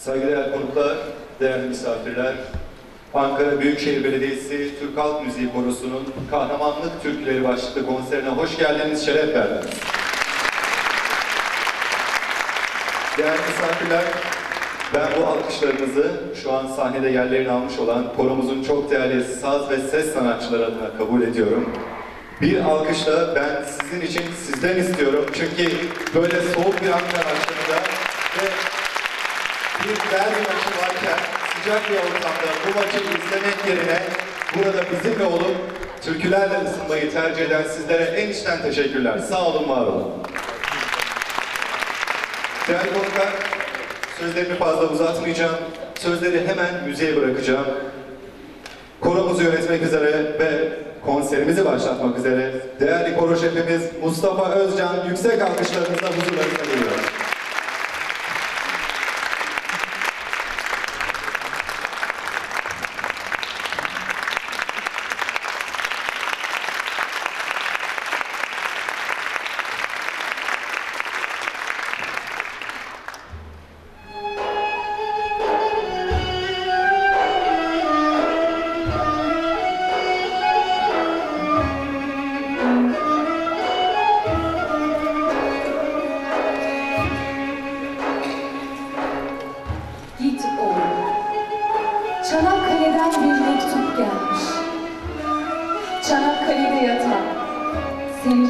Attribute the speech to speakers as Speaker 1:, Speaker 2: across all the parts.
Speaker 1: Saygıdeğer konuklar, değerli misafirler, Ankara Büyükşehir Belediyesi Türk Halk Müziği Korosu'nun Kahramanlık Türküleri başlıklı konserine hoş geldiniz, şeref verdiniz. Değerli misafirler, ben bu alkışlarınızı şu an sahnede yerlerini almış olan koromuzun çok değerli saz ve ses sanatçıları adına kabul ediyorum. Bir alkışla ben sizin için sizden istiyorum. Çünkü böyle soğuk bir Ankara akşamında bir derbi maçı varken sıcak bir ortamda bu maçı izlemek yerine burada bizimle olup türkülerle ısınmayı tercih eden sizlere en içten teşekkürler. Sağ olun, var olun. Değerli konuklar, sözlerimi fazla uzatmayacağım. Sözleri hemen müziğe bırakacağım. Koromuzu yönetmek üzere ve konserimizi başlatmak üzere değerli koro şefimiz Mustafa Özcan yüksek alkışlarınızla huzurlarınıza geliyor.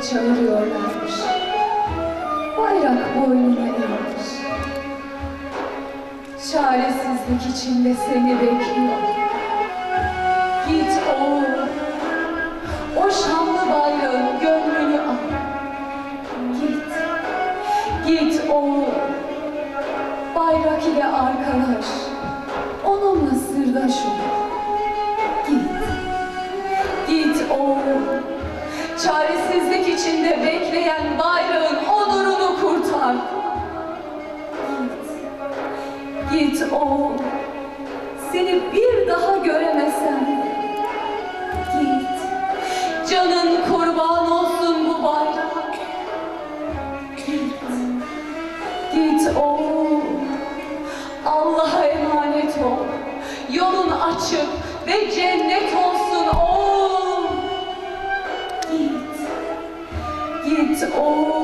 Speaker 2: Çağırıyorlarmış. Bayrak boynuna eğilmiş. Çaresizlik içinde seni bekliyor. Git oğlum. O şanlı bayrağın gönlünü al. Git. Git oğlum. Bayrak ile arkadaş, onunla sırdaş ol. Git, git oğlum. Çaresizlik içinde bekleyen bayrağın onurunu kurtar. Git, git oğlum. Seni bir daha göremesem git oğlum.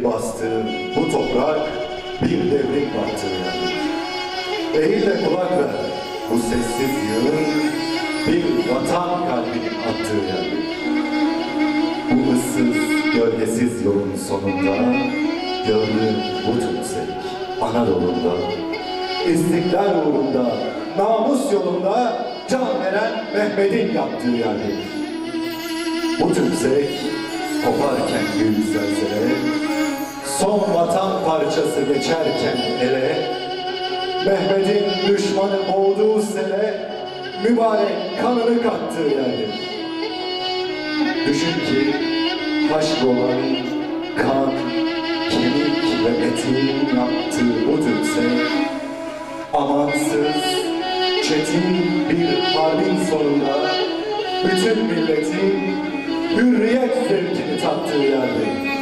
Speaker 1: Gelip bastığı bu toprak bir devrim baktığı yer. Eğil de kulak ver bu sessiz yığın bir vatan kalbinin attığı yer. Bu ıssız, gölgesiz yolun sonunda gördüğüm bu tümsek Anadolu'da İstiklal uğrunda, namus yolunda can veren Mehmet'in yaptığı yerdir. Bu tümsek koparken büyük zelzele, son vatan parçası geçerken ele, Mehmet'in düşmanı boğduğu sele, mübarek kanını kattığı yerdir. Düşün ki aşk olan kan, kemik ve etin yaptığı bu tümsek, amansız, çetin bir harbin sonunda bütün milletin hürriyet zevkini tattığı yerde.